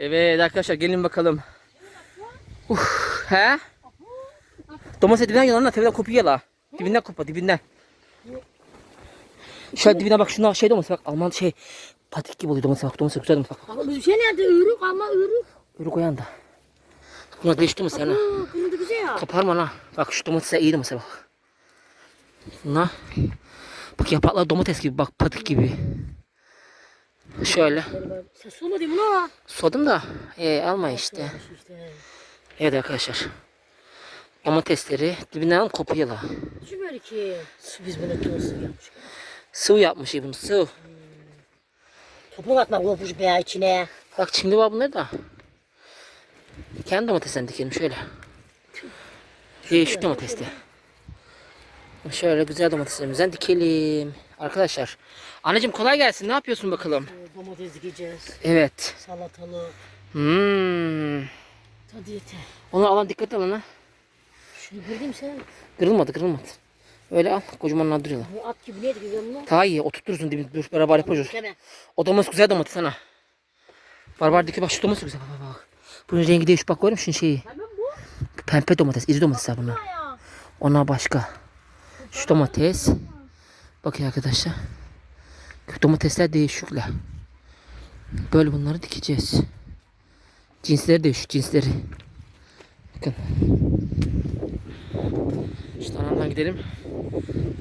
Evet arkadaşlar gelin bakalım. Uf, he? Domates dibinden yalanla tepeden kopuyor la. Dibinden kopa dibinden. Şöyle dibine bak şuna şey domates bak Alman şey patik gibi oluyor domates bak domates güzel domates bak. Ama bir şey nerede? Örük ama örük. Yürü koyan da. Buna değiş domates sana. Aa, bunu da güzel ya. Kaparma la. Bak şu domatese iyi domates bak. Buna. Bak yapraklar domates gibi bak patik gibi. Şöyle. Sen değil mi lan? Sodum da e, alma işte. Evet arkadaşlar. Domatesleri dibinden kopuyorlar. Şu böyle ki. Su biz bunu toz yapmış. Sıvı yapmış bunu sıvı. Toprak atmak olmuş be içine. Bak şimdi var bunlar da. Kendi domatesinden dikelim şöyle. Değişik domatesli. Şöyle güzel domateslerimizden dikelim. Arkadaşlar. Anneciğim kolay gelsin. Ne yapıyorsun bakalım? Ee, Domates dikeceğiz. Evet. Salatalık. Hmm. Tadı yeter. Onu alan dikkat alın ha. Şunu gördün sen? Kırılmadı kırılmadı. Öyle al. Kocamanlar duruyorlar. Bu at gibi neydi güzel bunu? Daha iyi. Oturtursun dibini. Dur beraber yapacağız. O domates güzel domates sana. Barbar diki bak şu domates güzel. Bak bak. Bunun rengi değişik bak görüyor musun şeyi? Hemen bu. Pembe domates, iri domatesler bunlar. Onlar başka. Şu domates. Bakın arkadaşlar. Domatesler değişikler. Böyle bunları dikeceğiz. Cinsleri değişik cinsleri. Bakın. İşte anamdan gidelim.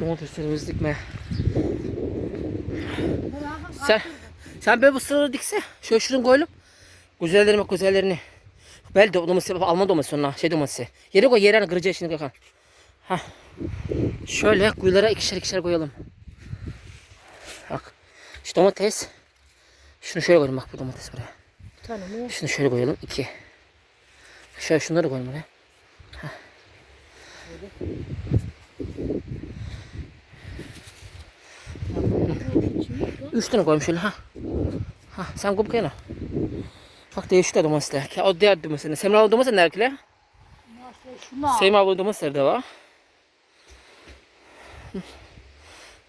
Domateslerimizi dikmeye. Sen, sen böyle bu sıraları dikse. Şöyle şunu koyalım. Güzellerime güzellerini. Bel domatesi, Alman domatesi onlar, şey domatesi. Yere koy, yere kıracağı şimdi Gökhan. Hah. Şöyle kuyulara ikişer ikişer koyalım. Bak. Şu domates. Şunu şöyle koyalım bak bu domates buraya. Bir tane mi? Şunu şöyle koyalım. iki. Şöyle şunları koyalım buraya. Hah. Üç tane koyayım şöyle ha. Ha sen koy bakayım. Bak değişik de domatesler. O diğer domatesler. Semra abla domates nerede? Abla domatesler de var. Hı.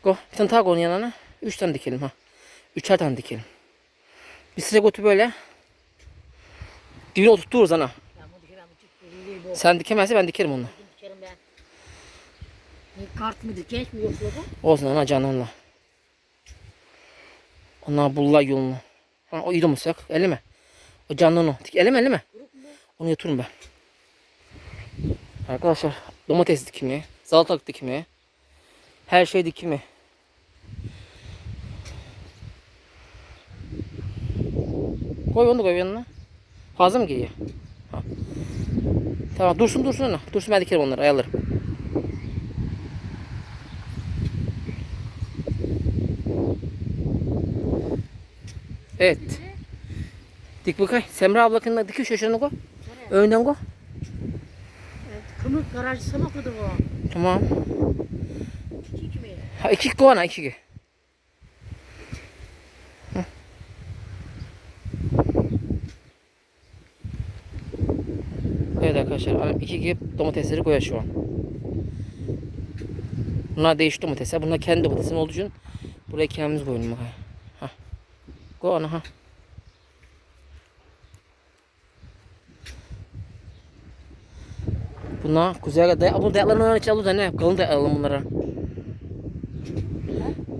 Go. Bir tane daha onun yanına. Üç tane dikelim ha. Üçer tane dikelim. Bir sıra götü böyle. Dibine oturturuz ana. Sen dikemezse ben dikerim onu. Kart mıdır, genç mi yoksa bu? Olsun ana canınla. Onlar bullar yolunu. Ha, o iyi domates yok. Elime. O canlı onu. Dik- Elime elime. Onu götürürüm ben. Arkadaşlar domates dikimi, salatalık dikimi, her şey dikimi. Koy onu da koy yanına. Fazla mı geliyor? Ha. Tamam dursun dursun ona. Dursun ben dikerim onları ayarlarım. Evet. Dik bakay. Semra ablakının dikiyor şaşırını koy. Önden koy. Evet, kımır garajı sana okudu bu. Tamam. İki mi? Ha iki koy ana iki. Evet arkadaşlar annem iki gibi domatesleri koyar şu an. Bunlar değişik domatesler. Bunlar kendi domatesim olduğu için buraya kendimiz koyalım. Ha. Koy ana ha. Bunlar güzel dayak. Bu dayaklarını öyle çalıyor da ne? Kalın dayak alalım bunlara.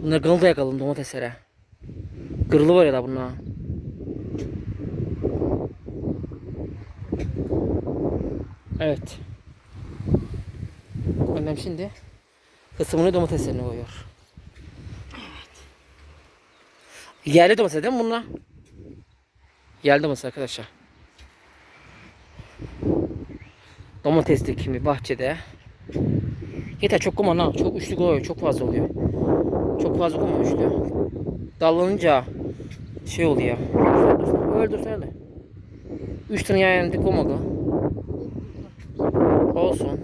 Bunları kalın dayak alalım domateslere. Kırılı var ya da bunlar. Evet. Annem şimdi kısmını domateslerine koyuyor. Evet. Yerli domates değil mi bunlar? Yerli domates arkadaşlar. Domates dikimi bahçede. Yeter çok koyma ha. Çok üçlü koyuyor. Çok fazla oluyor. Çok fazla koyma üçlü. Dallanınca şey oluyor. Öyle dursun öyle. Üç tane yan yana. Olsun.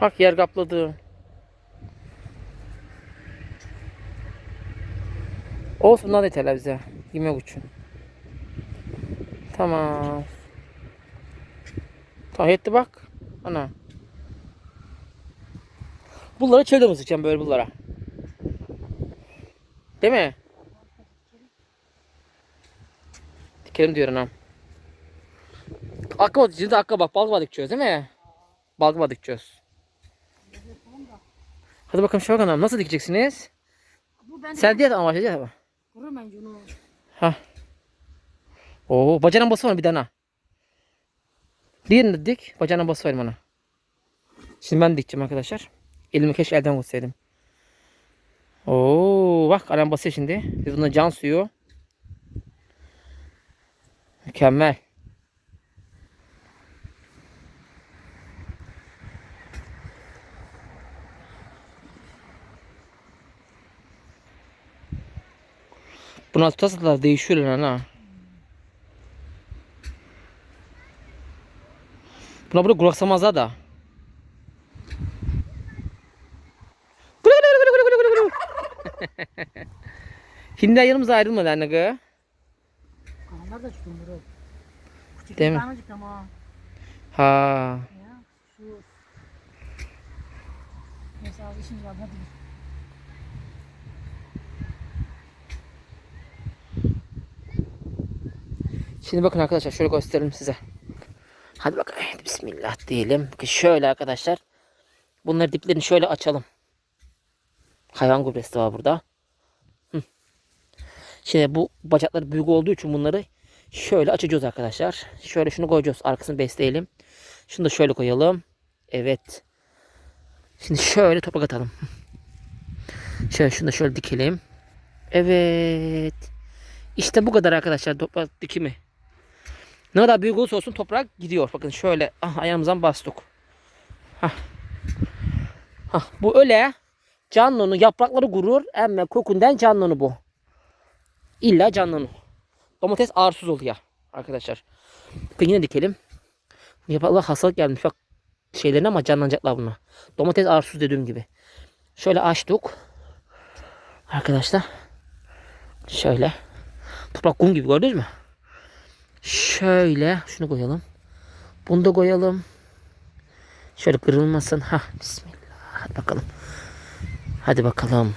Bak yer kapladı. Olsun da yeterler bize. Yemek için. Tamam. Tamam yetti bak. Ana. Bunları çölde mi sıkacağım böyle bunlara? Değil mi? Dikelim diyor anam. Aklıma, şimdi aklıma bak balgıma dikeceğiz değil mi? Balgıma dikeceğiz. Hadi bakalım şu anam nasıl dikeceksiniz? Bu ben Sen diye ama ama. Kurum ben bunu. Ha. Oo bacağına bası var bir tane. Diğerini de dik. Bacağına bası var bana. Şimdi ben dikeceğim arkadaşlar. Elimi keşke elden vursaydım. Oo bak alem basıyor şimdi. Biz buna can suyu. Mükemmel. Buna tutarsa da değişiyor lan ha. Buna burada kulaksamazlar da. Hindi yanımıza ayrılmadı anne gı. Kanlar da çıktı bunu. Küçük Değil mi? ama. Ha. Ya şu. Neyse abi işimiz var hadi. Şimdi bakın arkadaşlar şöyle gösterelim size. Hadi bakalım. Bismillah diyelim. Bakın Şöyle arkadaşlar. Bunları diplerini şöyle açalım. Hayvan gübresi de var burada. Şimdi bu bacakları büyük olduğu için bunları şöyle açacağız arkadaşlar. Şöyle şunu koyacağız. Arkasını besleyelim. Şunu da şöyle koyalım. Evet. Şimdi şöyle toprak atalım. Şöyle şunu da şöyle dikelim. Evet. İşte bu kadar arkadaşlar toprak dikimi. Ne kadar büyük olursa olsun toprak gidiyor. Bakın şöyle ah, ayağımızdan bastık. Hah. Hah, bu öyle canlını yaprakları gurur emme kokundan canlını bu. İlla canlını. Domates ağırsız oluyor arkadaşlar. Bakın yine dikelim. Yapraklar hastalık gelmiş bak şeylerine ama canlanacaklar bunlar. Domates ağırsız dediğim gibi. Şöyle açtık. Arkadaşlar. Şöyle. Toprak kum gibi gördünüz mü? Şöyle şunu koyalım. Bunu da koyalım. Şöyle kırılmasın. Ha bismillah. Hadi bakalım. Hadi bakalım.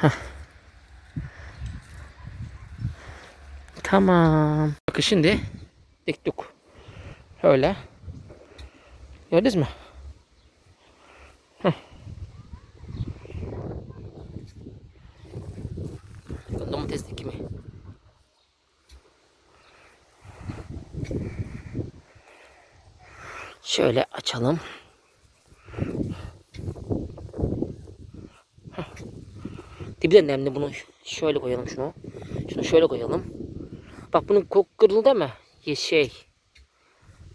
Hah. Tamam. Bakın şimdi diktik. Şöyle. Gördünüz mü? Bakın Domates dikimi. Şöyle açalım. Dibi de nemli bunu şöyle koyalım şunu. Şunu şöyle koyalım. Bak bunun kok kırıldı mı? Ye şey.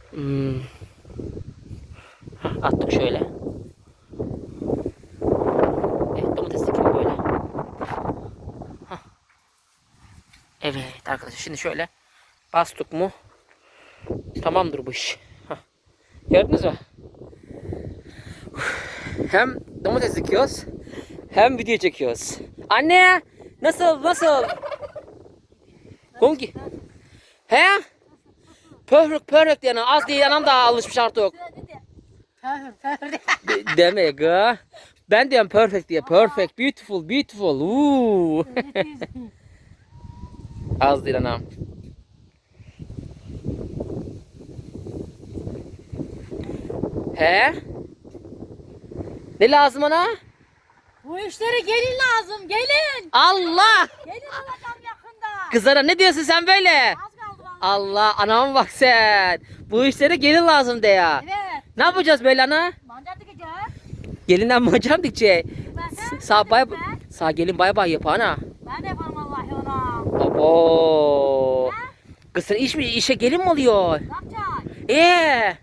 Hmm. Heh, attık şöyle. Evet domates böyle. Heh. Evet arkadaşlar şimdi şöyle bastık mu tamamdır bu iş. Heh. Gördünüz mü? Hem domates dikiyoruz hem video çekiyoruz. Anne nasıl nasıl? Kongi. He? Pöhrük pöhrük diyen az değil anam da alışmış artık. De- deme gı. Ben diyorum perfect diye. Perfect, beautiful, beautiful. Uuu. Az değil anam. He? Ne lazım ana? Bu işleri gelin lazım gelin. Allah! Gelin alacağım yakında. Kızlara ne diyorsun sen böyle? Az kaldı vallahi. Allah anama bak sen. Bu işlere gelin lazım de ya. Evet. Ne yapacağız böyle ana? Mancar dikeceğiz. Gelinden macar. Ben de. Sağ bay Ben, sağ gelin bay bay yap ana. ben de yaparım vallahi ona. Abo. Ha? Kız sen iş mi işe gelin mi oluyor? Ne yapacaksın? Ee.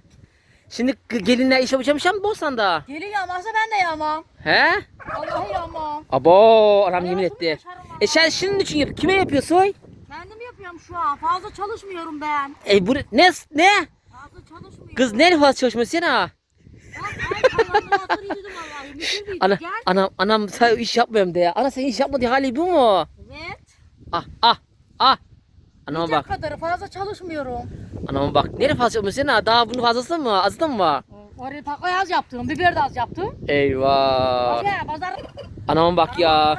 Şimdi gelinler iş yapacakmış mı Bostan'da? Gelin yağmazsa ben de yağmam. He? Vallahi yağmam. Abo anam yemin etti. E sen şimdi için yap. Kime yapıyorsun? Kendim yapıyorum şu an. Fazla çalışmıyorum ben. E bu ne ne? Fazla çalışmıyorum. Kız ne fazla çalışması ha? Ana, anam, anam sen iş yapmıyorum de ya. Ana sen iş yapmadığı hali bu mu? Evet. Ah, ah, ah. Anama bak, kadarı fazla çalışmıyorum. anama bak. Nereye fazla sen ha? Daha bunun fazlası mı? Azı mı var? Oraya takoya az yaptım. Biber de az yaptım. Eyvah. Pazar, pazar. Anama bak ya.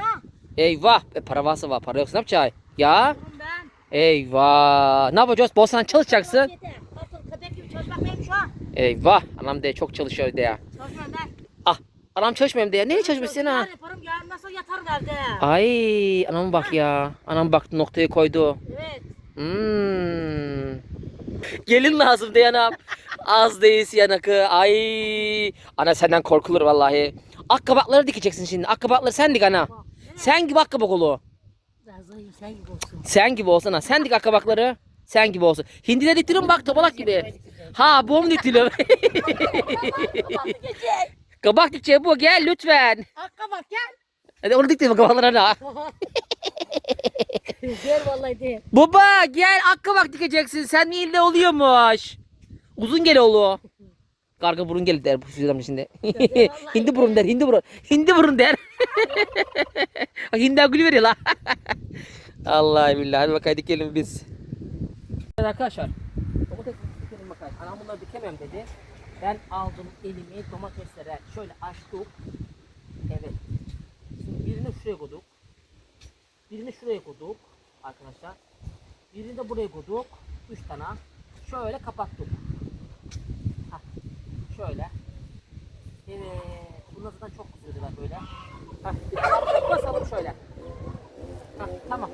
Eyvah. E, para varsa var. Para yoksa ne yapacaksın? Ya. ben. Eyvah. Ne yapacağız? Bol sana çalışacaksın. Yeter. Bakın köpek gibi çalışmak benim şu an. Eyvah. Anam de çok çalışıyor de ya. Çalışmıyorum ben. Ah. Anam çalışmıyorum de ya. Nereye çalışmışsın ha? Yarın yaparım yarın nasıl yatarım evde. Ay. Anam bak ya. Anam bak noktayı koydu. Evet. Hmm. Gelin lazım yanam. Az değilsin yanakı. Ay. Ana senden korkulur vallahi. Akkabakları dikeceksin şimdi. Akkabakları sen dik ana. Sen gibi akkabak olu. Sen gibi olsun. Sen gibi olsana. Sen dik akkabakları. Sen gibi olsun. Hindiler diktirin bak tobalak gibi. Ha bu mu diktiriyor? Kabak dikeceği bu gel lütfen. Hakka bak gel. Hadi onu diktir kabaklarına. Gel vallahi de. Baba gel akkabak dikeceksin. Sen ille oluyormuş. Uzun gel oğlu. Karga burun gel der bu adam şimdi. hindi burun der, hindi burun. Hindi burun der. Bak hindi gülü veriyor la. Allah billahi. Hadi bakalım dikelim biz. Evet arkadaşlar. Domates dikelim bakalım. Anam bunları dikemem dedi. Ben aldım elimi domateslere şöyle açtık. Evet. Şimdi birini şuraya koyduk. Birini şuraya koyduk arkadaşlar. Birini de buraya koyduk. Üç tane. Şöyle kapattık. Hah, şöyle. Evet. Bunlar zaten çok güzeldiler böyle. Hah, bir de basalım şöyle. Hah, tamam.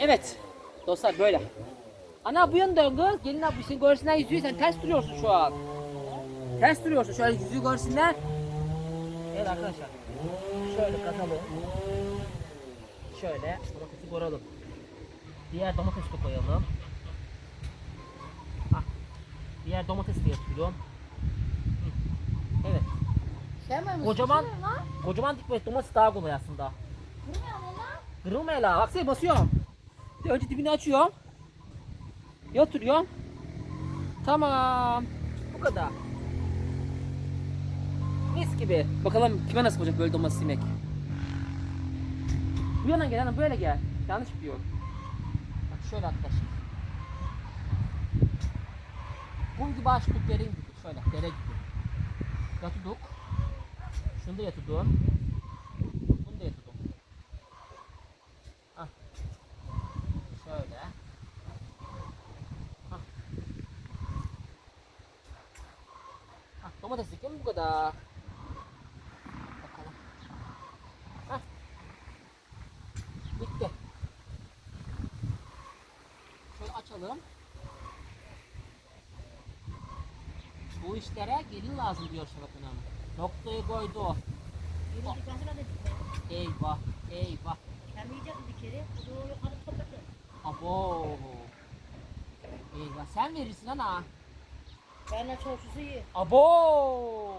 Evet. Dostlar böyle. Ana bu yönden kız. Gelin abi sen görsünler yüzüğü sen ters duruyorsun şu an. Ters duruyorsun. Şöyle yüzüğü görsünler. Evet arkadaşlar. Şöyle kazalım. Şöyle domatesi koyalım. Diğer domatesi de koyalım. Hah. Diğer domatesi de yapıyorum. Evet. Sevmem misin? Kocaman-. Kocaman dikmek domates daha kolay aslında. Kırılma la. Bak sen basıyorum. Önce dibini açıyorum. Yatırıyorum. Tamam. Bu kadar. Mis gibi. Bakalım kime nasıl olacak böyle domates yemek. Bu yana gel hanım böyle gel. Yanlış yapıyor. Bak şöyle arkadaşlar. Bunun gibi açtık derin gibi. Şöyle dere gibi. Yatırdık. Şunu da yatırdım. Bunu da yatırdım. Hah. Şöyle. Hah. Hah, domates bu kadar. Bakalım. Hah. Bitti. Açalım. Bu işlere gelin lazım diyor Şevket Hanım. Noktayı koydu. Da dikme. Eyvah, eyvah. Hem yiyecek bir kere. O öyle kanıp toplatır. Abo. Eyvah sen verirsin ana. Benimle çoğususu iyi. Abo.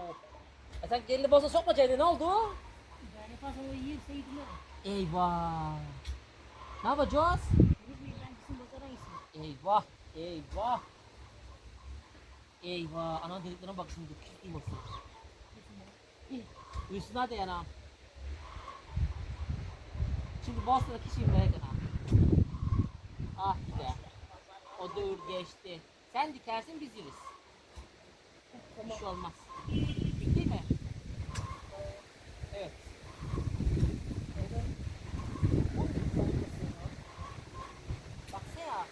E sen gelini boza sokmayacaktın ne oldu? Ben yaparsam o yiyirse yediler. Eyvah. Ne yapacağız? Eyvah, eyvah. Eyvah, ana dediklerine bak şimdi küçük duymasın. Duysun hadi yana. Şimdi Bosna'da kişiyim merak etme. Ah be. O dövür geçti. Sen dikersin biz yeriz. Bir şey olmaz. Bitti mi? Evet. Baksana.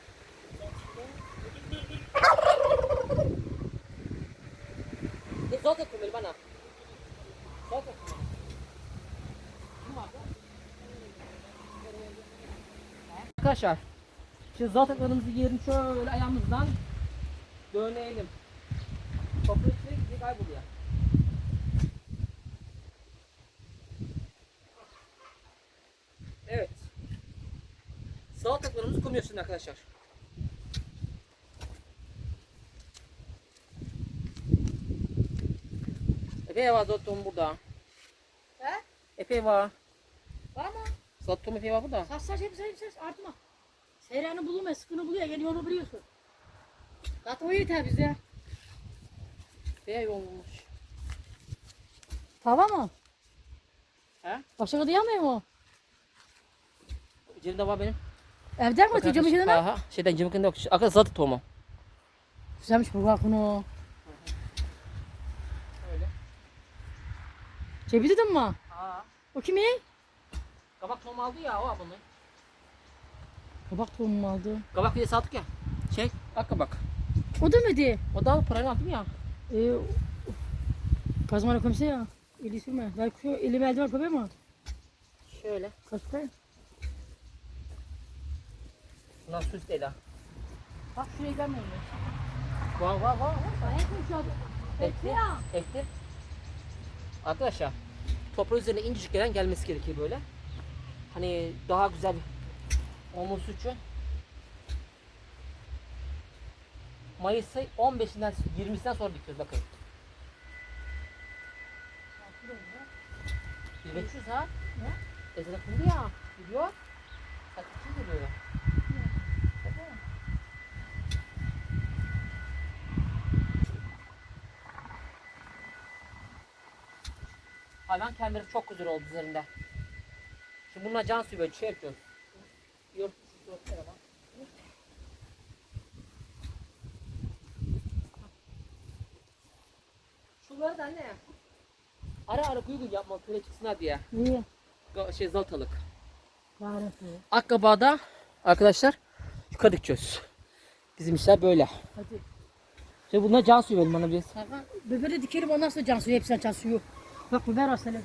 Kim vardı? Arkadaşlar. Şimdi zaten yiyelim şöyle ayağımızdan dönelim. İçine gidecek kayboluyor. Evet. Salatalarımızı koyuyorsun arkadaşlar. Epey var zaten burada. He? Epey var. Var mı? Zaten epey var burada. Saç saç hepsi hepsi artma. Seyranı bulunma, sıkını buluyor, gel yolu biliyorsun. Zaten o yeter bize. Veya olmuş. Tava mı? He? Başka diyemiyor mu? Cebimde var benim. Evden mi atıyor camın içinden? Aha. Şeyden cebimde yok. Akıl zatı tohumu. Güzelmiş bu bunu. Öyle. Cebi dedim mi? Ha. O kimin? Kabak tohumu aldı ya o bunu. Kabak tohumu mu aldı? Kabak bir de sattık ya. Şey, bak kabak. O da mı di? O da parayı aldım ya. Ee, kazmana komse ya. Eli sürme. Belki şu elime eldiven koyayım mı? Şöyle. Kaç koy? Bunlar süs değil ha. Bak şuraya gelmiyor. Mı şu an? Ektir. Ektir. Arkadaşlar toprağın üzerine incecik gelen gelmesi gerekiyor böyle. Hani daha güzel olması için Mayıs'ı 15'inden 20'sinden sonra dikiyoruz bakın. 1500 ha? Ne? Ezene kundu ya. Biliyor. Kişi geliyor? Hayvan kendleri çok güzel oldu üzerinde. Şimdi bununla can suyu böyle şey yapıyoruz. Yort tarafa. Şunları da anne. Ara ara kuyu kuyu yapma köle çıksınlar diye. Ga- Şey zaltalık. Akkabağ'da arkadaşlar yukarı dikeceğiz. Bizim işler böyle. Hadi. Şimdi bunlar can suyu verin bana biraz. Biberi dikerim ondan sonra can suyu. Hepsinden can suyu.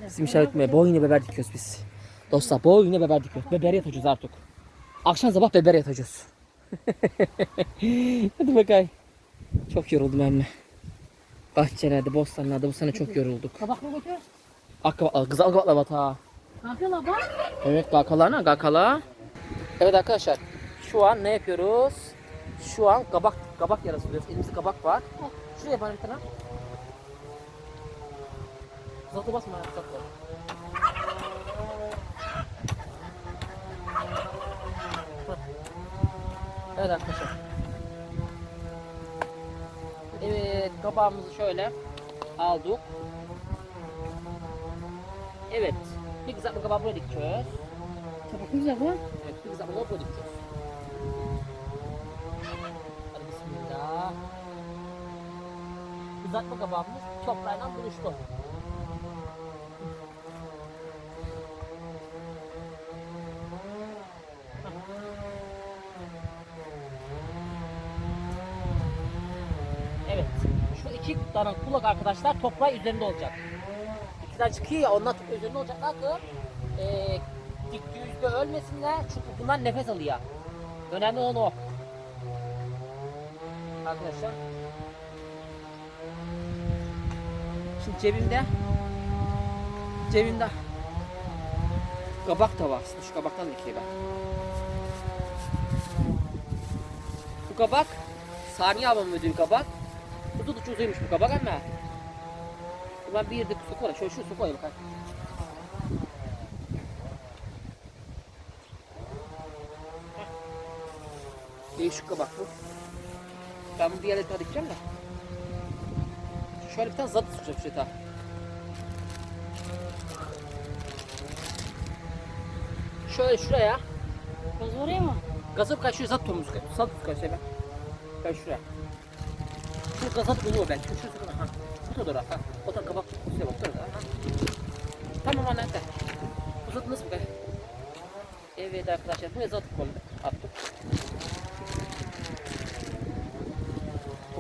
Bizim işler bitmeye boyuna beber dikiyoruz biz. Dostlar boyuna beber dikiyoruz. Beber yatacağız artık. Akşam sabah beber yatacağız. Hadi bakayım. Çok yoruldum emme. Bahçelerde, bostanlarda bu sene çok yorulduk. Kabak mı götür? Akkaba, kızıl akbabatla bata. Ne yapıyorlar bak? Evet gakalarına gakala. Evet arkadaşlar şu an ne yapıyoruz? Şu an kabak kabak yarası oluyoruz. Elimizde kabak var. Şuraya bana bir tane. Zatı basma ya zatı. Evet arkadaşlar. Evet kabağımızı şöyle aldık. Evet. Bir bir kabağı buraya dikeceğiz. Kabak ne güzel bu. Evet, bir güzel bir buraya dikeceğiz. Hadi bismillah. Kızartma kabağımız toprağıyla buluştu. Tane kulak arkadaşlar toprağı üzerinde olacak. İkiden çıkıyor ya onlar toprağı üzerinde olacaklar ki e, diktiği yüzde ölmesinler çünkü bunlar nefes alıyor. Önemli olan o. Arkadaşlar. Şimdi cebimde cebimde kabak da var. Şu kabaktan dikeyim ben. Bu kabak Saniye ablamın ödüğü kabak. Bu tutucu uzaymış bu kabak ama. Ben bir yerde su koy. Şöyle şu su koy bakalım. Değişik kabak bu. Ben bunu diğer etine dikeceğim de. Şöyle bir tane zat tutacağım şuraya. Şöyle şuraya. Kız oraya mı? Gazı kaçıyor zat tohumuz kaçıyor. Zat kaçıyor ben. Ben şuraya. Şu gazat oluyor belki. Şu şu ha. Bu da doğru ha. O da kabak şuraya bak. Şurada, ha. Tamam anne. zat nasıl be? Evet arkadaşlar bu zat koyduk. Attık.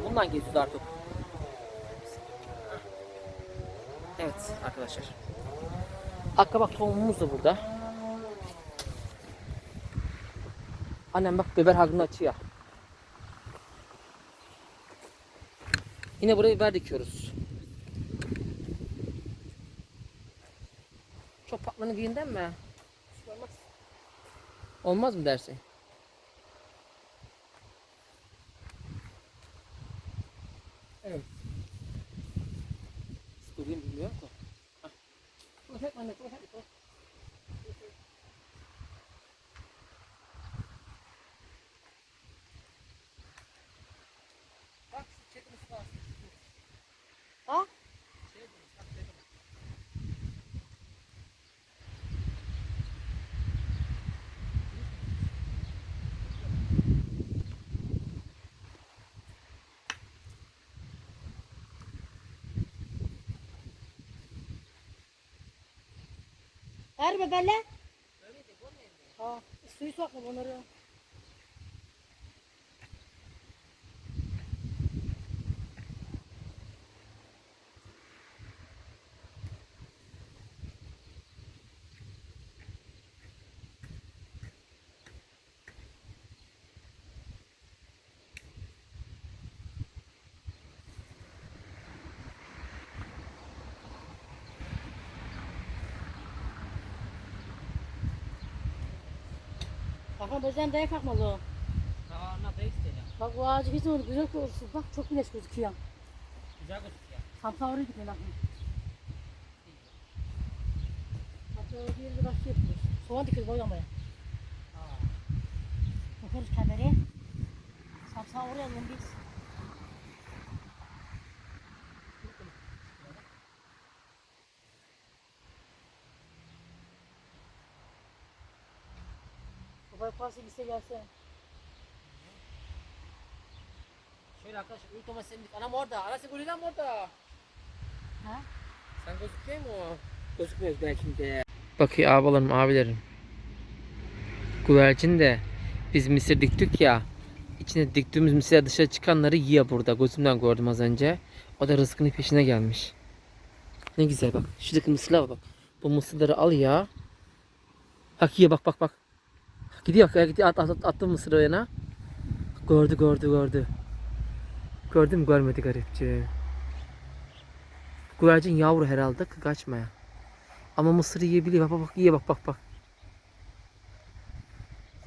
Bundan geçiyoruz artık. Evet arkadaşlar. Akkabak tohumumuz da burada. Annem bak biber hagını açıyor. Yine buraya biber dikiyoruz. Çok patlanı giyinden mi? Olmaz. Olmaz mı dersin? Evet. Sıkılayım bilmiyorum ki. Hah. Dur, hep anne, dur, hep, Her bebeller. Ha, suyu sokma onları. Hakan bezden dayak kalkmalı o. Bak bu ağacı hiç olmadı. Güzel kokusu. Bak çok güneş gözüküyor. Güzel gözüküyor. Samsa oraya gidiyor bakın. Hatta o bir yerde başka yapıyoruz. Soğan dikiyoruz boyamaya. Bakarız kameraya. Samsa oraya alalım biz. Yaparsa gitse gelse. Şöyle arkadaşlar ilk domatesin anam orada. Anası gülüden orada. Ha? Sen gözüküyor mu? Gözükmüyoruz belki de. Bakıyor abilerim abilerim. Güvercin de biz mısır diktik ya. İçine diktiğimiz mısır dışarı çıkanları yiyor burada. Gözümden gördüm az önce. O da rızkının peşine gelmiş. Ne güzel bak. Şuradaki mısırlara bak. Bu mısırları al ya. Bak yiyor bak bak bak. Gidiyor gidiyor at, at, at, attı mısırı yana. Gördü gördü gördü. Gördüm görmedi garipçi. Güvercin yavru herhalde kaçmaya. Ama mısır yiyebiliyor. Bak bak bak bak bak bak.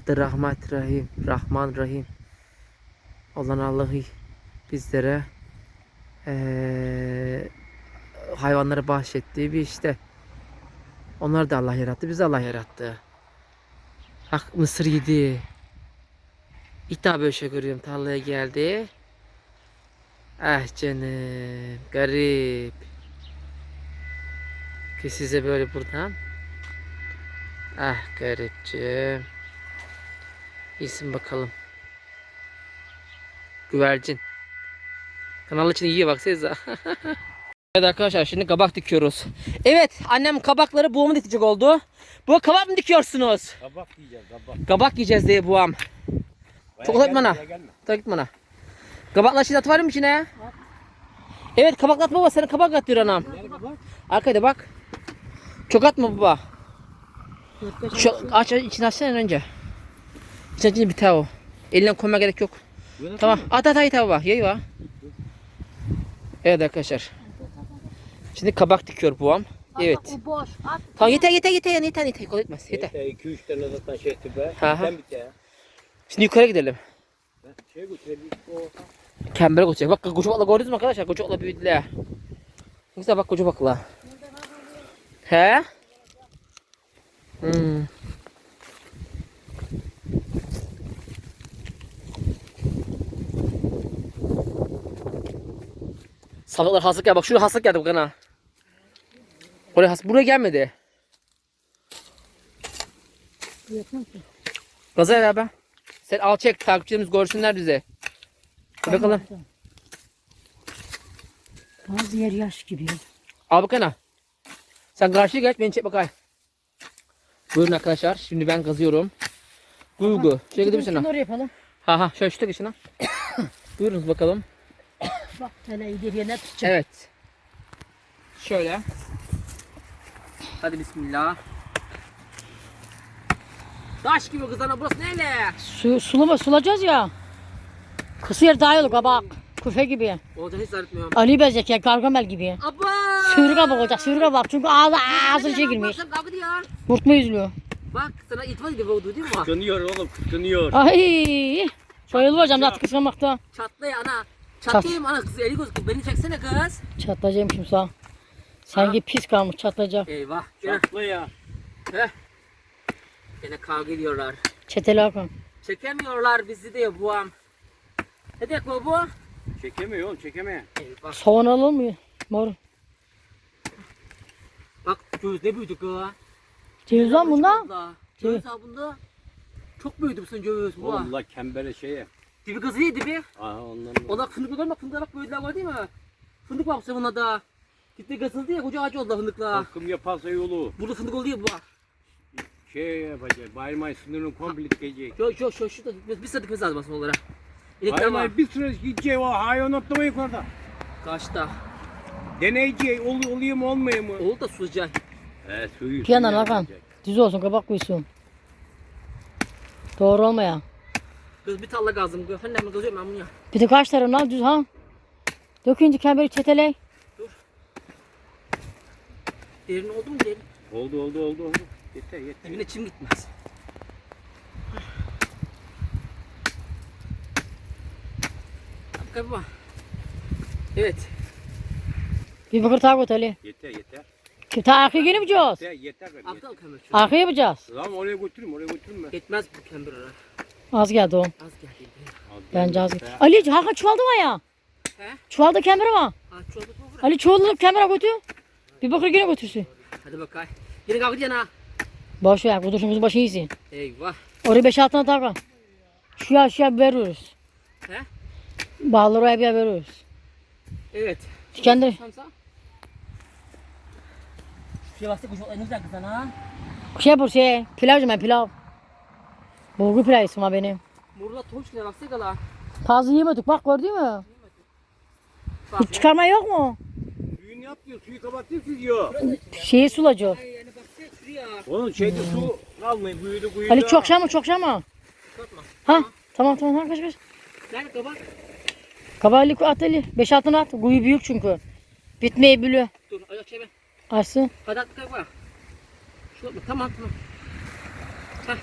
Da Rahmat Rahim, Rahman Rahim. olan Allah'ı bizlere eee hayvanlara bahşettiği bir işte. Onlar da Allah yarattı, biz Allah yarattı. Bak mısır yedi. İlk daha böyle şey görüyorum. Tarlaya geldi. Ah canım, garip. Ki size böyle buradan. Ah garipciğim. İyisin bakalım. Güvercin. Kanal için iyi baksanıza. evet arkadaşlar şimdi kabak dikiyoruz. Evet annem kabakları buğumu dikecek oldu. Bu kabak mı dikiyorsunuz? Kabak yiyeceğiz kabak. Kabak yiyeceğiz diye buğam. Çok uzatma gelme, ana. buraya gelme. Da git bana. Kabakla şimdi atı var mı içine? Evet kabak at baba sana kabak at diyor anam. Arkada bak. Çok atma baba. Şu aç aç içine açsana önce. İçine içine biter o. Elinden koyma gerek yok. Tamam. At at at baba. Yayı var. Evet arkadaşlar. Şimdi kabak dikiyor buam. Evet. O boş. At. Tamam yeter yeter yeter yeter yeter. Kol etmez. Yeter. Yeter 2-3 tane zaten şey etti be. Hı hı. Sen biter. Şimdi yukarı gidelim. Ben Şey götürelim. O Kembere koşacak. Bak koca bakla gördünüz mü arkadaşlar? Koca bakla büyüdüler. Güzel bak koca bakla. He? Hmm. Salaklar hasık ya bak şuraya hasık geldi bakana. Oraya has buraya gelmedi. Gaza ver be. Sen al çek takipçilerimiz görsünler bize. Hadi bakalım. Bazı yer yaş gibi. Al bakana. Sen karşıya geç beni çek bakayım. Buyurun arkadaşlar. Şimdi ben kazıyorum. Duygu. Şöyle gidelim sana. oraya yapalım. Ha ha şöyle şu ha. Buyurunuz bakalım. Bak teleyi geriye ne tutacak? Evet. Şöyle. Hadi bismillah. Taş gibi kız ana burası neyle? Su, sulama sulayacağız ya. Kısa yer daha iyi olur kabak. Küfe gibi. Olacak hiç zannetmiyorum. Ali Bezek ya Gargamel gibi. Abba! Sığır kabak olacak sığır kabak. Çünkü ağzı ağzına şey girmiş. Yurtma yüzlü. Bak sana itimat gibi oldu değil mi? kıskanıyor oğlum kıskanıyor. Ay. Bayılır hocam zaten kıskanmakta. Çatlay ana. Çatlayayım ana kız eli gözüküyor. Beni çeksene kız. Çatlayacağım şimdi sağ. Sanki pis kalmış çatlayacak. Eyvah. Çatla ya. gene kavga ediyorlar. Çeteli Hakan. Çekemiyorlar bizi diye buam. Ne demek bu bu? Çekemiyor oğlum çekemiyor. Eyvah. Soğan alır mı? Mor. Bak göz ne büyüdü kız. Ceviz lan bunda. Ceviz ha bunda. Çok büyüdü bu senin ceviz bu. Oğlum la kembere şeye. Dibi kızı iyi dibi. Aha ondan. Ona fındık olur mu? Fındık bak büyüdüler var değil mi? Fındık var bu bunda da. Gitti kazıldı ya koca ağacı oldu fındıkla. Bakım yaparsa yolu. Burada fındık oldu ya bu. şey yapacak. Bayrmay sınırını komple dikecek. Yok yok şu şurada dikmez. Bir sıra dikmez lazım aslında onlara. İnekler var. Bir süre gidecek o hayvan otlama yukarıda. Kaçta? Deneyecek ol, oluyor mu olmuyor mu? Oğul da sulayacak. He suyu. Bir yandan suyu Hakan. yapacak. Düz olsun kabak kuyusu. Doğru olmaya. Kız bir talla gazım. Hani ben gazıyorum ben bunu ya. Bir de kaç tarafını al düz ha. Dökünce kemberi çeteley. Derin oldu mu derin? Oldu oldu oldu oldu. Yeter yeter. Dibine çim gitmez. Hadi kapı Evet. Bir bakır tak ot Ali. Yeter yeter. Ta arkaya geri yapacağız. Yeter yeter. yeter. Aptal kemer şu. Arkaya yapacağız. Lan oraya götürürüm oraya götürürüm ben. Yetmez bu kemer ara. Az geldi o. Az geldi. Az Bence az geldi. Ali Hakan çuvalda var ya. He? Çuvalda kemeri var. Ha mu bırak? Ali çuvalı kemere götür. Bir bakır yine götürsün. Hadi bakay. Yine kalk diyen ha. Boş ver kudursun başı iyisin. Eyvah. Oraya beş altına tak. Şu ya şu ya veriyoruz. He? Bağları oraya bir veriyoruz. Evet. Kendi Samsa. Şey bastı kuş en güzel kızan ha. şey bu şey pilavcı ben pilav. Bulgur pilav isim ha benim. Murla ne baksana. Taze yemedik bak gördün mü? Bak. Çıkarma yok mu? Yapıyor? Suyu kapatıyorsun diyor. Şeyi sulacı. Oğlum şeyde su kalmayın. Kuyuda kuyuda. Ali çok şama çok şama. Kapatma. Ha tamam tamam tamam kaç kaç. Nerede kabak? Kabali at Ali. Beş altına at. Kuyu büyük çünkü. Bitmeyi biliyor. Dur ayak çevir. Açsın. Hadi at. Şu yapma. Tamam tamam. Heh.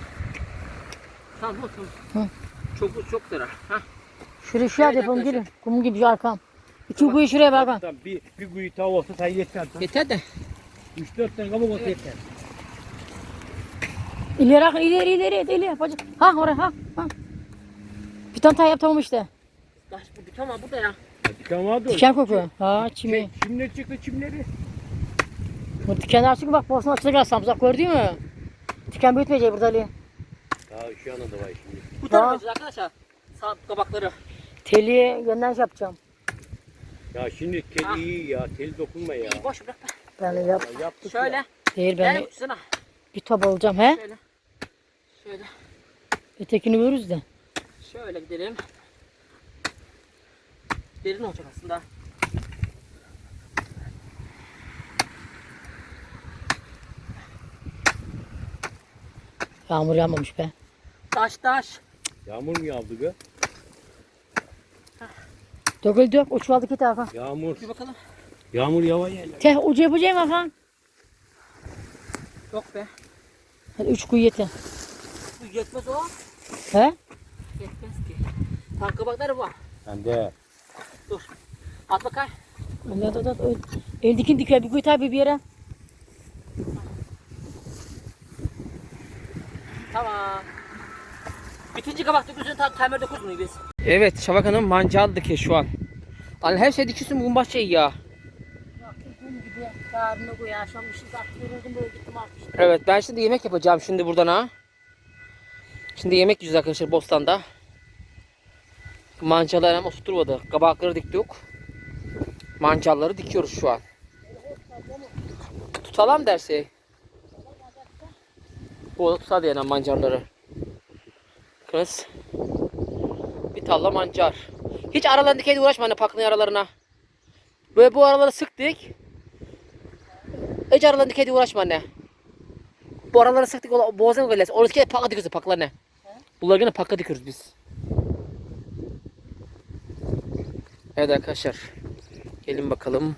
Tamam tamam. Hı. Çok çok zarar. Heh. Şuraya şu yerde Evet yapalım gelin. Kumu gibi arkam. İki kuyu şuraya bak. bir, bir kuyu tavuk olsa sen yeter. Yeter de. 3-4 tane kabuk olsa yeter. İleri akın ileri ileri ileri yapacak. Ha oraya ha ha. Bir tane daha yap tamam işte. Taş bu tamam burada ya. Diken vardı o. Diken kokuyor. Ha çimi. Şey, çimler çıktı çimleri. Bu dikenler açık bak açılır biraz samsak gördün mü? Diken büyütmeyecek burada Ali. Daha şu anda da var şimdi. Bu tarafa arkadaşlar. Sağ kabakları. Teliye yeniden şey yapacağım. Ya şimdi tel Ah. iyi ya. Tel dokunma ya. İyi boş bırak. be. Ben yap. Ya Yaptık Şöyle. ya. Değil Gel ben de uçsana. bir top alacağım he. Şöyle. Şöyle. Ötekini görürüz de. Şöyle gidelim. Derin olacak aslında. Yağmur yağmamış be. Taş taş. Yağmur mu yağdı be? Dökül dök. O çuvalda git Hakan. Yağmur. Bir bakalım. Yağmur yava ya. Teh ucu yapacağım Hakan. Yok be. Hadi üç kuyu yeter. Bu yetmez o. He? Yetmez ki. Tam kabakları var. Ben de. Dur. At bakayım. Öyle de de El dikin dikiyor bir kuyu tabi bir yere. Tamam. Bitince kabak dökülsün tam timer dokuz muyuz biz? Evet Şavak Hanım mancal dikiyor şu an. Hani her şey dikiyorsun bugün bahçeyi ya. Evet ben şimdi yemek yapacağım şimdi buradan ha. Şimdi yemek yiyeceğiz arkadaşlar bostanda. Mancalar hem oturtmadı. Kabakları diktik. Mancalları dikiyoruz şu an. Tutalım dersi. Bu da tutar yani mancarları. Kız. Bir talla mancar. Hiç aralarını dikeyle uğraşma anne paklı aralarına. Böyle bu araları sıktık. Hiç aralarını dikeyle uğraşma anne. Bu araları sıktık boğazına mı gelirsin? Orası pakla dikiyoruz pakla ne? Bunları yine pakla dikiyoruz biz. Evet arkadaşlar. Gelin bakalım.